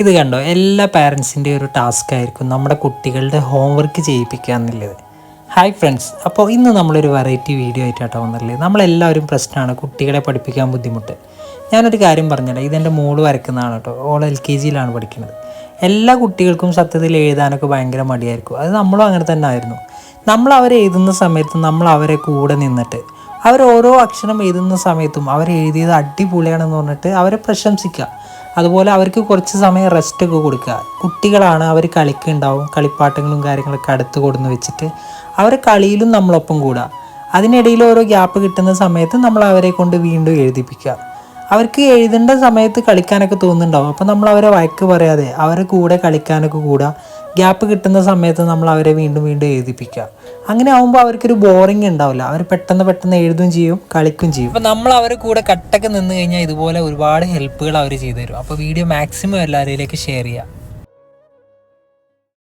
ഇത് കണ്ടോ? എല്ലാ പാരൻസിന്റെ ഒരു ടാസ്ക് ആയിരിക്കും നമ്മുടെ കുട്ടികളുടെ ഹോംവർക്ക് ചെയ്യിപ്പിക്കുക എന്നുള്ളത്. ഹായ് ഫ്രണ്ട്സ് അപ്പോൾ ഇന്ന് നമ്മളൊരു വെറൈറ്റി വീഡിയോ ആയിട്ടാണ് വന്നിട്ടുള്ളത്. നമ്മളെല്ലാവരും പ്രശ്നമാണ് കുട്ടികളെ പഠിപ്പിക്കാൻ ബുദ്ധിമുട്ട്. ഞാനൊരു കാര്യം പറഞ്ഞുതരാം. ഇതെന്റെ മോൾ വരക്കുന്നതാണ് കേട്ടോ. ഓൾ എൽ കെ ജിയിലാണ് പഠിക്കുന്നത്. എല്ലാ കുട്ടികൾക്കും സത്യത്തിൽ എഴുതാനൊക്കെ ഭയങ്കര മടിയായിരിക്കും. അത് നമ്മളും അങ്ങനെ തന്നെ ആയിരുന്നു. നമ്മൾ അവരെ എഴുതുന്ന സമയത്ത് നമ്മൾ അവരെ കൂടെ നിന്നിട്ട് അവർ ഓരോ അക്ഷരം എഴുതുന്ന സമയത്തും അവർ എഴുതിയത് അടിപൊളിയാണെന്ന് പറഞ്ഞിട്ട് അവരെ പ്രശംസിക്കുക. അതുപോലെ അവർക്ക് കുറച്ച് സമയം റെസ്റ്റ് ഒക്കെ കൊടുക്കുക. കുട്ടികളാണ് അവർ കളിക്കുണ്ടാവും കളിപ്പാട്ടങ്ങളും കാര്യങ്ങളൊക്കെ അടുത്ത് കൊടുന്ന് വെച്ചിട്ട് അവർ കളിയിലും നമ്മളൊപ്പം കൂടുക അതിനിടയിൽ ഓരോ ഗ്യാപ്പ് കിട്ടുന്ന സമയത്ത് നമ്മൾ അവരെ കൊണ്ട് വീണ്ടും എഴുതിപ്പിക്കുക. അവർക്ക് എഴുതേണ്ട സമയത്ത് കളിക്കാനൊക്കെ തോന്നുന്നുണ്ടാവും. അപ്പോൾ നമ്മൾ അവരെ വഴക്ക് പറയാതെ അവരെ കൂടെ കളിക്കാനൊക്കെ കൂടുക ഗ്യാപ്പ് കിട്ടുന്ന സമയത്ത് നമ്മൾ അവരെ വീണ്ടും വീണ്ടും എഴുതിപ്പിക്കുക. അങ്ങനെ ആകുമ്പോൾ അവർക്കൊരു ബോറിംഗ് ഉണ്ടാവില്ല. അവർ പെട്ടെന്ന് പെട്ടെന്ന് എഴുതുകയും ചെയ്യും കളിക്കുകയും ചെയ്യും. അപ്പോൾ നമ്മൾ അവരെ കൂടെ കട്ടൊക്കെ നിന്ന് കഴിഞ്ഞാൽ ഇതുപോലെ ഒരുപാട് ഹെൽപ്പുകൾ അവർ ചെയ്തു തരും. അപ്പോൾ വീഡിയോ മാക്സിമം എല്ലാവരിലേക്ക് ഷെയർ ചെയ്യുക